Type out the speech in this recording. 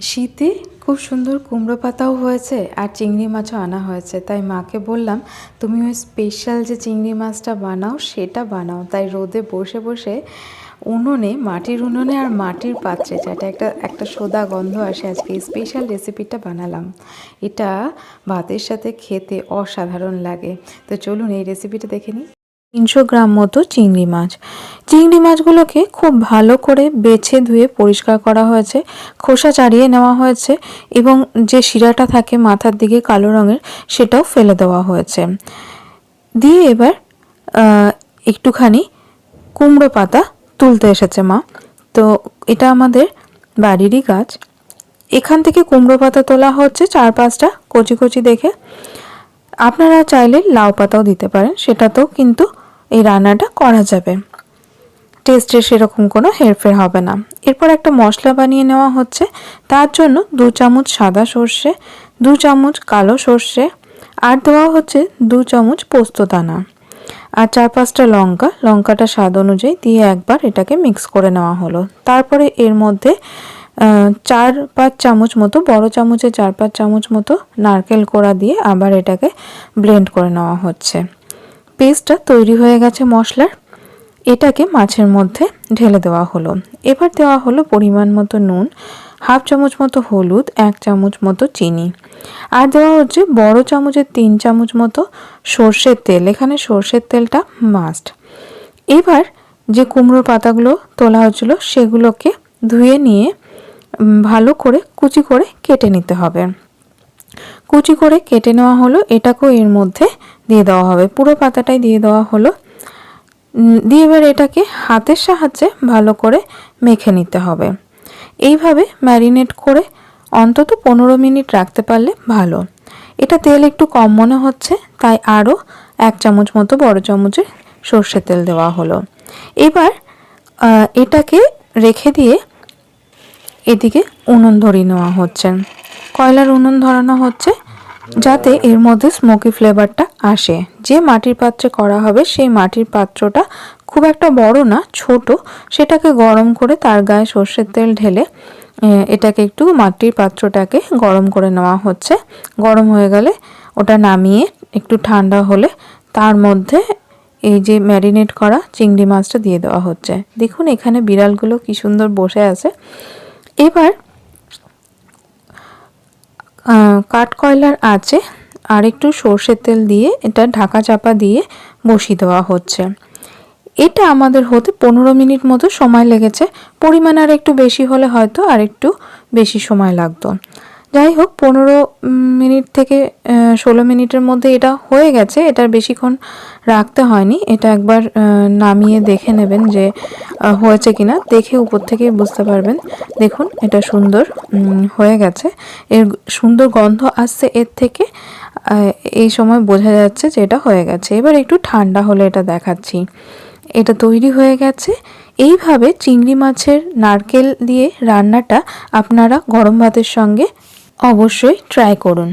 শীতে খুব সুন্দর কুমড়ো পাতাও হয়েছে আর চিংড়ি মাছও আনা হয়েছে। তাই মাকে বললাম, তুমি ওই স্পেশাল যে চিংড়ি মাছটা বানাও, সেটা বানাও। তাই রোদে বসে বসে উনুনে, মাটির উনুনে আর মাটির পাত্রে যেটা একটা একটা সোদা গন্ধ আসে, আজকে স্পেশাল রেসিপিটা বানালাম। এটা ভাতের সাথে খেতে অসাধারণ লাগে। তো চলুন এই রেসিপিটা দেখে নিই। তিনশো গ্রাম মতো চিংড়ি মাছ। চিংড়ি মাছগুলোকে খুব ভালো করে বেছে ধুয়ে পরিষ্কার করা হয়েছে, খোসা ছাড়িয়ে নেওয়া হয়েছে এবং যে শিরাটা থাকে মাথার দিকে কালো রঙের সেটাও ফেলে দেওয়া হয়েছে। দিয়ে এবার একটুখানি কুমড়ো পাতা তুলতে এসেছে মা। তো এটা আমাদের বাড়িরই গাছ। এখান থেকে কুমড়ো পাতা তোলা হচ্ছে চার পাঁচটা কচি কচি দেখে। আপনারা চাইলে লাউ পাতাও দিতে পারেন, সেটাতেও কিন্তু এই রান্নাটা করা যাবে। টেস্টে সেরকম কোনো হেরফের হবে না। এরপর একটা মশলা বানিয়ে নেওয়া হচ্ছে। তার জন্য দু চামচ সাদা সর্ষে, দু চামচ কালো সর্ষে আর দেওয়া হচ্ছে দু চামচ পোস্ত দানা আর চার পাঁচটা লঙ্কা। লঙ্কাটা স্বাদ অনুযায়ী দিয়ে একবার এটাকে মিক্স করে নেওয়া হলো। তারপরে এর মধ্যে চার পাঁচ চামচ মতো, বড় চামচে চার পাঁচ চামচ মতো নারকেল কোড়া দিয়ে আবার এটাকে ব্লেন্ড করে নেওয়া হচ্ছে। পেস্টটা তৈরি হয়ে গেছে মশলার। এটাকে মাছের মধ্যে ঢেলে দেওয়া হলো। এবার দেওয়া হলো পরিমাণ মতো নুন, হাফ চামচ মতো হলুদ, এক চামচ মতো চিনি। আর দেওয়া হচ্ছে বড় চামচের তিন চামচ মতো সর্ষের তেল। এখানে সর্ষের তেলটা মাস্ট এবার যে কুমড়োর পাতাগুলো তোলা হয়েছিল সেগুলোকে ধুয়ে নিয়ে ভালো করে কুচি করে কেটে নিতে হবে। কুচি করে কেটে নেওয়া হলো। এটাকেও এর মধ্যে দিয়ে দেওয়া হবে। পুরো পাতাটাই দিয়ে দেওয়া হলো। দিয়ে এবার এটাকে হাতের সাহায্যে ভালো করে মেখে নিতে হবে। এইভাবে ম্যারিনেট করে অন্তত পনেরো মিনিট রাখতে পারলে ভালো। এটা তেল একটু কম মনে হচ্ছে, তাই আরও এক চামচ মতো বড় চামচের সর্ষের তেল দেওয়া হলো। এবার এটাকে রেখে দিয়ে এদিকে উনুন ধরিয়ে নেওয়া হচ্ছে। কয়লার উনুন ধরানো হচ্ছে। যাতে এর মধ্যে স্মোকি ফ্লেভারটা আসে। যে মাটির পাত্রে করা হবে, সেই মাটির পাত্রটা খুব একটা বড় না, ছোট। সেটাকে গরম করে তার গায়ে সর্ষের তেল ঢেলে এটাকে একটু মাটির পাত্রটাকে গরম করে নেওয়া হচ্ছে। গরম হয়ে গেলে ওটা নামিয়ে একটু ঠান্ডা হলে তার মধ্যে এই যে ম্যারিনেট করা চিংড়ি মাছটা দিয়ে দেওয়া হচ্ছে। দেখুন এখানে বিড়ালগুলো কি সুন্দর বসে আছে। এবার কাঠকয়লার আছে আর একটু সর্ষের তেল দিয়ে এটা ঢাকা চাপা দিয়ে বসিয়ে দেওয়া হচ্ছে। এটা আমাদের হতে পনেরো মিনিট মতো সময় লেগেছে। পরিমাণ আর একটু বেশি হলে হয়তো আর একটু বেশি সময় লাগতো। যাই হোক পনেরো মিনিট থেকে ষোলো মিনিটের মধ্যে এটা হয়ে গেছে। এটার বেশিক্ষণ রাখতে হয়নি। এটা একবার নামিয়ে দেখে নেবেন যে হয়েছে কিনা। দেখে উপর থেকেই বুঝতে পারবেন। দেখুন, এটা সুন্দর হয়ে গেছে। এর সুন্দর গন্ধ আসছে এর থেকে। এই সময় বোঝা যাচ্ছে যে এটা হয়ে গেছে। এবার একটু ঠান্ডা হলে এটা দেখাচ্ছি। এটা তৈরি হয়ে গেছে। এইভাবে চিংড়ি মাছের নারকেল দিয়ে রান্নাটা আপনারা গরম ভাতের সঙ্গে অবশ্যই ট্রাই করুন।